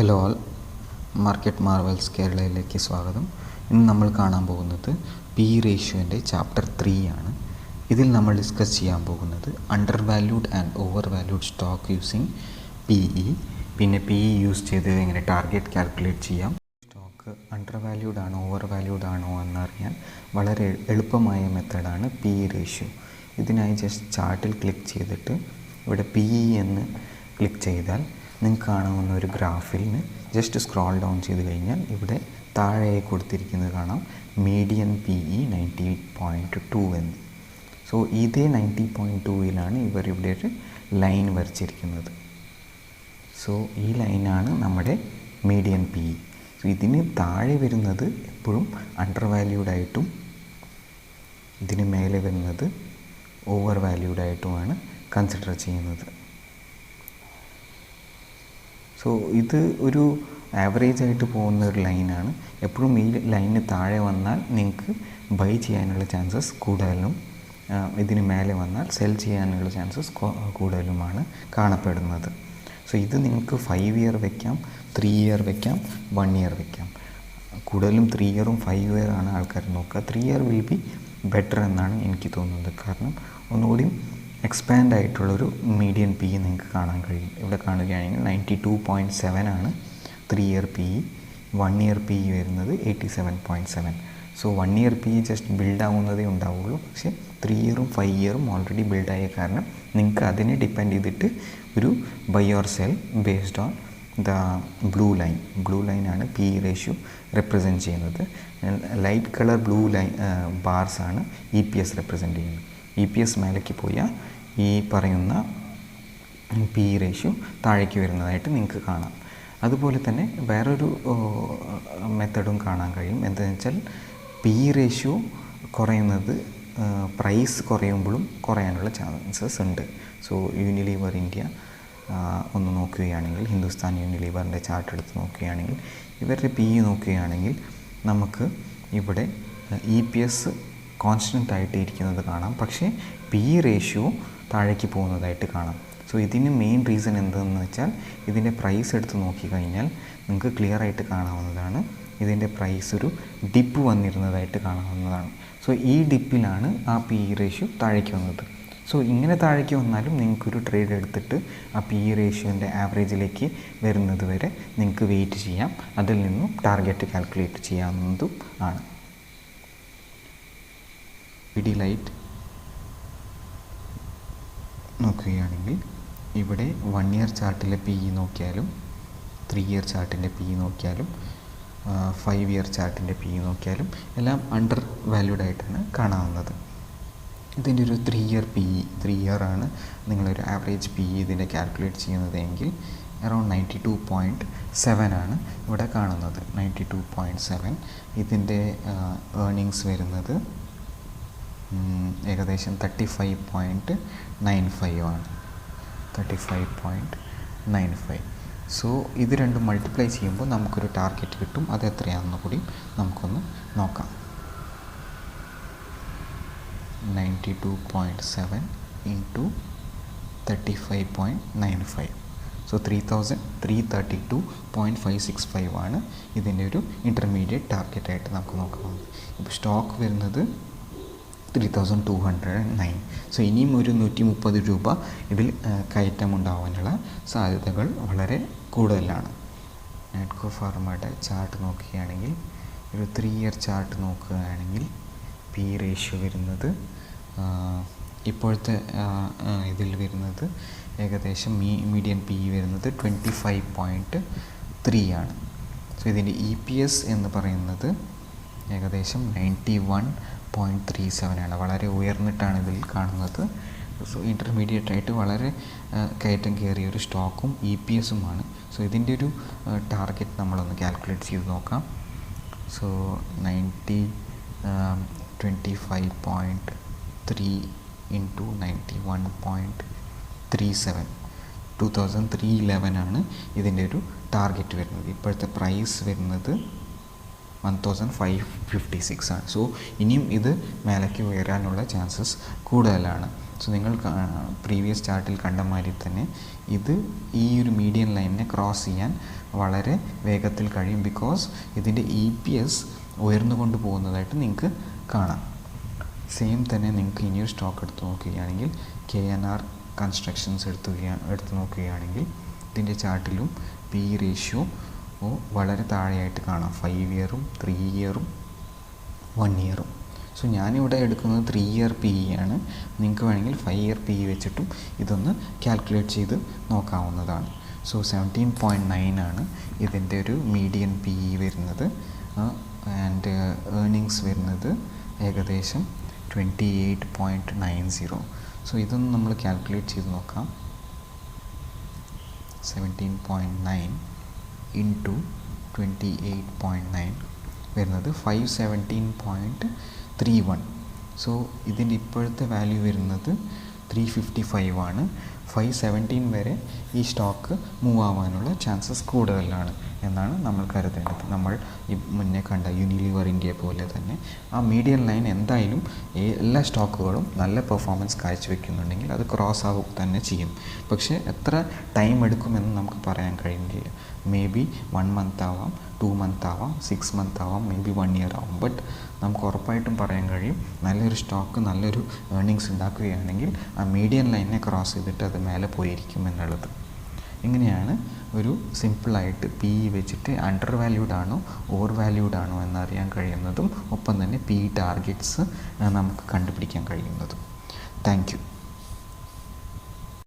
Hello all market Marvels കേരളയിലേക്ക് സ്വാഗതം. ഇന്ന് നമ്മൾ കാണാൻ പോകുന്നത് പി റേഷ്യോന്റെ ചാപ്റ്റർ ത്രീ ആണ്. ഇതിൽ നമ്മൾ ഡിസ്കസ് ചെയ്യാൻ പോകുന്നത് undervalued and overvalued stock using P E പിന്നെ പി ഇ യൂസ് ചെയ്ത് എങ്ങനെ? ടാർഗറ്റ് കാൽക്കുലേറ്റ് ചെയ്യാം. സ്റ്റോക്ക് അണ്ടർ വാല്യൂഡ് ആണോ ഓവർ വാല്യൂഡ് ആണോ എന്നറിയാൻ വളരെ എളുപ്പമായ മെത്തേഡാണ് പി ഇ റേഷ്യോ ഇതിനായി ജസ്റ്റ് ചാർട്ടിൽ ക്ലിക്ക് ചെയ്തിട്ട് ഇവിടെ പി ഇ എന്ന് ക്ലിക്ക് ചെയ്താൽ നിങ്ങൾക്ക് കാണാവുന്ന ഒരു ഗ്രാഫിൽ ജസ്റ്റ് സ്ക്രോൾ ഡൗൺ ചെയ്ത് കഴിഞ്ഞാൽ ഇവിടെ താഴെ കൊടുത്തിരിക്കുന്നത് കാണാം. Median P E ninety point two എന്ന്. സോ ഇതേ നയന്റി പോയിന്റ് ടുവിലാണ് ഇവർ ഇവിടെ ഒരു ലൈൻ വരച്ചിരിക്കുന്നത്. സോ ഈ ലൈനാണ് നമ്മുടെ മീഡിയൻ പി ഇ സോ ഇതിന് താഴെ വരുന്നത് എപ്പോഴും അണ്ടർ വാല്യൂഡ് ആയിട്ടും ഇതിന് മേലെ വരുന്നത് ഓവർ വാല്യൂഡ് ആയിട്ടുമാണ് കൺസിഡർ ചെയ്യുന്നത്. സോ ഇത് ഒരു ആവറേജ് ആയിട്ട് പോകുന്ന ഒരു ലൈനാണ് എപ്പോഴും ഈ ലൈനിന് താഴെ വന്നാൽ നിങ്ങൾക്ക് ബൈ ചെയ്യാനുള്ള ചാൻസസ് കൂടുതലും ഇതിന് മേലെ വന്നാൽ സെൽ ചെയ്യാനുള്ള ചാൻസസ് കൂടുതലുമാണ് കാണപ്പെടുന്നത്. സോ ഇത് നിങ്ങൾക്ക് ഫൈവ് ഇയർ വെക്കാം ത്രീ ഇയർ വെക്കാം വൺ ഇയർ വെക്കാം. കൂടുതലും ത്രീ ഇയറും ഫൈവ് ഇയർ ആണ് ആൾക്കാർ നോക്കുക. Three year will be better എന്നാണ് എനിക്ക് തോന്നുന്നത്. കാരണം ഒന്നുകൂടിയും എക്സ്പാൻഡ് ആയിട്ടുള്ളൊരു മീഡിയൻ പി നിങ്ങൾക്ക് കാണാൻ കഴിയും. ഇവിടെ കാണുകയാണെങ്കിൽ നയന്റി ടു പോയിന്റ് സെവൻ ആണ്. Three year P E one year P E വരുന്നത് eighty seven point seven so one year P E just build ആവുന്നതേ ഉണ്ടാവുള്ളൂ. പക്ഷേ ത്രീ ഇയറും ഫൈവ് ഇയറും ഓൾറെഡി ബിൽഡായ കാരണം നിങ്ങൾക്ക് അതിനെ ഡിപ്പെൻഡ് ചെയ്തിട്ട് ഒരു buy or sell based on the blue line blue ലൈനാണ് പി ഇ റേഷ്യോ റെപ്രസെന്റ് ചെയ്യുന്നത്. ലൈറ്റ് കളർ ബ്ലൂ ലൈൻ ബാർസാണ് ഇ പി എസ് റെപ്രസെന്റ് ചെയ്യുന്നത്. ഇ പി എസ് മേലേക്ക് പോയാൽ ഈ പറയുന്ന പി റേഷ്യോ താഴേക്ക് വരുന്നതായിട്ട് നിങ്ങൾക്ക് കാണാം. അതുപോലെ തന്നെ വേറൊരു മെത്തഡും കാണാൻ കഴിയും. എന്താണെന്ന് വെച്ചാൽ പി റേഷ്യോ കുറയുന്നത് പ്രൈസ് കുറയുമ്പോഴും കുറയാനുള്ള ചാൻസസ് ഉണ്ട്. സോ യൂണിലീവർ ഇന്ത്യ ഒന്ന് നോക്കുകയാണെങ്കിൽ ഹിന്ദുസ്ഥാൻ യൂണിലീവറിന്റെ ചാർട്ട് എടുത്ത് നോക്കുകയാണെങ്കിൽ ഇവരുടെ പി ഇ നോക്കുകയാണെങ്കിൽ നമുക്ക് ഇവിടെ ഇ പി എസ് കോൺസ്റ്റന്റ് ആയിട്ട് ഇരിക്കുന്നത് കാണാം. പക്ഷേ പി റേഷ്യോ താഴേക്ക് പോകുന്നതായിട്ട് കാണാം. സോ ഇതിന് മെയിൻ റീസൺ എന്തെന്ന് വെച്ചാൽ ഇതിന്റെ പ്രൈസ് എടുത്ത് നോക്കിക്കഴിഞ്ഞാൽ നിങ്ങൾക്ക് ക്ലിയർ ആയിട്ട് കാണാവുന്നതാണ്. ഇതിന്റെ പ്രൈസ് ഒരു ഡിപ്പ് വന്നിരുന്നതായിട്ട് കാണാവുന്നതാണ്. സോ ഈ ഡിപ്പിലാണ് ആ പി ഇ റേഷ്യോ താഴേക്ക് വന്നത്. സോ ഇങ്ങനെ താഴേക്ക് വന്നാലും നിങ്ങൾക്കൊരു ട്രേഡ് എടുത്തിട്ട് ആ പി ഇ റേഷ്യോന്റെ ആവറേജിലേക്ക് വരുന്നത് വരെ നിങ്ങൾക്ക് വെയിറ്റ് ചെയ്യാം. അതിൽ നിന്നും ടാർഗറ്റ് കാൽക്കുലേറ്റ് ചെയ്യാവുന്നതും ആണ്. പിടി ലൈറ്റ് നോക്കുകയാണെങ്കിൽ ഇവിടെ വൺ ഇയർ ചാർട്ടിലെ പി ഇ നോക്കിയാലും ത്രീ ഇയർ ചാർട്ടിന്റെ പി ഇ നോക്കിയാലും ഫൈവ് ഇയർ ചാർട്ടിന്റെ പി ഇ നോക്കിയാലും എല്ലാം അണ്ടർ വാല്യൂഡ് ആയിട്ടാണ് കാണാവുന്നത്. ഇതിന്റെ ഒരു three year P E three year ആണ് നിങ്ങളൊരു ആവറേജ് പി ഇ ഇതിന്റെ കാൽക്കുലേറ്റ് ചെയ്യുന്നത് എങ്കിൽ around ninety two point seven ആണ് ഇവിടെ കാണുന്നത്. നയന്റി ടു പോയിന്റ് സെവൻ ഇതിന്റെ ഏർണിങ്സ് വരുന്നത് ഏകദേശം thirty five point nine five ആണ്. Thirty five point nine five so ഇത് രണ്ടും മൾട്ടിപ്ലൈ ചെയ്യുമ്പോൾ നമുക്കൊരു ടാർഗറ്റ് കിട്ടും. അത് എത്രയാണെന്ന് കൂടി നമുക്കൊന്ന് നോക്കാം. Ninety two point seven into thirty five point nine five so three thousand three thirty two point five six five ആണ് ഇതിന്റെ ഒരു ഇന്റർമീഡിയറ്റ് ടാർഗറ്റായിട്ട് നമുക്ക് നോക്കാം ഇപ്പോൾ സ്റ്റോക്ക് വരുന്നത് three thousand two hundred and nine so ഇനിയും ഒരു നൂറ്റി മുപ്പത് രൂപ ഇതിൽ കയറ്റം കയറ്റമുണ്ടാവാനുള്ള സാധ്യതകൾ വളരെ കൂടുതലാണ്. നെറ്റ്കോ ഫാർമയുടെ ചാർട്ട് നോക്കുകയാണെങ്കിൽ ഒരു ത്രീ ഇയർ ചാർട്ട് നോക്കുകയാണെങ്കിൽ പി റേഷ്യോ വരുന്നത് ഇപ്പോഴത്തെ ഇതിൽ വരുന്നത് ഏകദേശം മീ മീഡിയൻ പി വരുന്നത് ട്വന്റി ഫൈവ് പോയിന്റ് ത്രീ ആണ്. സോ ഇതിന്റെ ഇ പി എസ് എന്ന് പറയുന്നത് ഏകദേശം ninety one point three seven ആണ്. വളരെ ഉയർന്നിട്ടാണ് ഇതിൽ കാണുന്നത്. സോ ഇന്റർമീഡിയറ്റ് ആയിട്ട് വളരെ കയറ്റം കയറിയ ഒരു സ്റ്റോക്കും ഇ പി എസുമാണ് സോ ഇതിന്റെ ഒരു ടാർഗറ്റ് നമ്മളൊന്ന് കാൽക്കുലേറ്റ് ചെയ്ത് നോക്കാം. So ninety twenty five point three into ninety one point three seven two thousand three eleven ആണ് ഇതിന്റെ ഒരു ടാർഗറ്റ് വരുന്നത്. ഇപ്പോഴത്തെ പ്രൈസ് വരുന്നത് one thousand five fifty six ആണ്. സോ ഇനിയും ഇത് മേലേക്ക് ഉയരാനുള്ള ചാൻസസ് കൂടുതലാണ്. സോ നിങ്ങൾ പ്രീവിയസ് ചാർട്ടിൽ കണ്ട മാതിരി തന്നെ ഇത് ഈ ഒരു മീഡിയൻ ലൈനിനെ ക്രോസ് ചെയ്യാൻ വളരെ വേഗത്തിൽ കഴിയും ബിക്കോസ് ഇതിന്റെ ഇ പി എസ് ഉയർന്നുകൊണ്ട് പോകുന്നതായിട്ട് നിങ്ങൾക്ക് കാണാം. സെയിം തന്നെ നിങ്ങൾക്ക് ഇനിയൊരു സ്റ്റോക്ക് എടുത്ത് നോക്കുകയാണെങ്കിൽ കെ എൻ ആർ കൺസ്ട്രക്ഷൻസ് എടുത്തുകയാണ് എടുത്ത് നോക്കുകയാണെങ്കിൽ ഇതിന്റെ ചാർട്ടിലും പി റേഷ്യോ വളരെ താഴെയായിട്ട് കാണാം. ഫൈവ് ഇയറും ത്രീ ഇയറും വൺ ഇയറും സോ ഞാനിവിടെ എടുക്കുന്നത് ത്രീ ഇയർ പി ഇ ആണ്. നിങ്ങൾക്ക് വേണമെങ്കിൽ ഫൈവ് ഇയർ പി ഇ വെച്ചിട്ടും ഇതൊന്ന് കാൽക്കുലേറ്റ് ചെയ്ത് നോക്കാവുന്നതാണ്. സോ സെവന്റീൻ പോയിന്റ് നയൻ ആണ് ഇതിന്റെ ഒരു മീഡിയൻ പി ഇ വരുന്നത്. ആൻഡ് ഏർണിങ്സ് വരുന്നത് ഏകദേശം twenty eight point nine zero so ഇതൊന്ന് നമ്മൾ കാൽക്കുലേറ്റ് ചെയ്ത് നോക്കാം. Seventeen point nine into twenty eight point nine വരുന്നത് five seventeen point three one so ഇതിന്റെ ഇപ്പോഴത്തെ വാല്യൂ വരുന്നത് ത്രീ ഫിഫ്റ്റി ഫൈവ് ആണ്. ഫൈവ് സെവന്റീൻ വരെ ഈ സ്റ്റോക്ക് മൂവ് ആവാനുള്ള ചാൻസസ് കൂടുതലാണ് എന്നാണ് നമ്മൾ കരുതേണ്ടത്. നമ്മൾ ഈ മുന്നേ കണ്ട യൂണിലിവർ ഇന്ത്യ പോലെ തന്നെ ആ മീഡിയൻ ലൈൻ എന്തായാലും എല്ലാ സ്റ്റോക്കുകളും നല്ല പെർഫോമൻസ് കാഴ്ചവെക്കുന്നുണ്ടെങ്കിൽ അത് ക്രോസ് ആവുക തന്നെ ചെയ്യും. പക്ഷേ എത്ര ടൈം എടുക്കുമെന്ന് നമുക്ക് പറയാൻ കഴിയുന്നില്ല. മേ ബി വൺ മന്ത് ആവാം ടു മന്ത് ആവാം സിക്സ് മന്ത് ആവാം മേ ബി വൺ ഇയർ ആവാം. ബട്ട് നമുക്ക് ഉറപ്പായിട്ടും പറയാൻ കഴിയും നല്ലൊരു സ്റ്റോക്ക് നല്ലൊരു ഏർണിങ്സ് ഉണ്ടാക്കുകയാണെങ്കിൽ ആ മീഡിയൻ ലൈനെ ക്രോസ് ചെയ്തിട്ട് അത് മേലെ പോയിരിക്കും എന്നുള്ളത്. ഇങ്ങനെയാണ് ഒരു സിമ്പിളായിട്ട് പി ഇ വെച്ചിട്ട് അണ്ടർ വാല്യൂഡ് ആണോ ഓവർ വാല്യൂഡ് ആണോ എന്നറിയാൻ കഴിയുന്നതും ഒപ്പം തന്നെ പി ടാർഗറ്റ്സ് നമുക്ക് കണ്ടുപിടിക്കാൻ കഴിയുന്നതും. താങ്ക്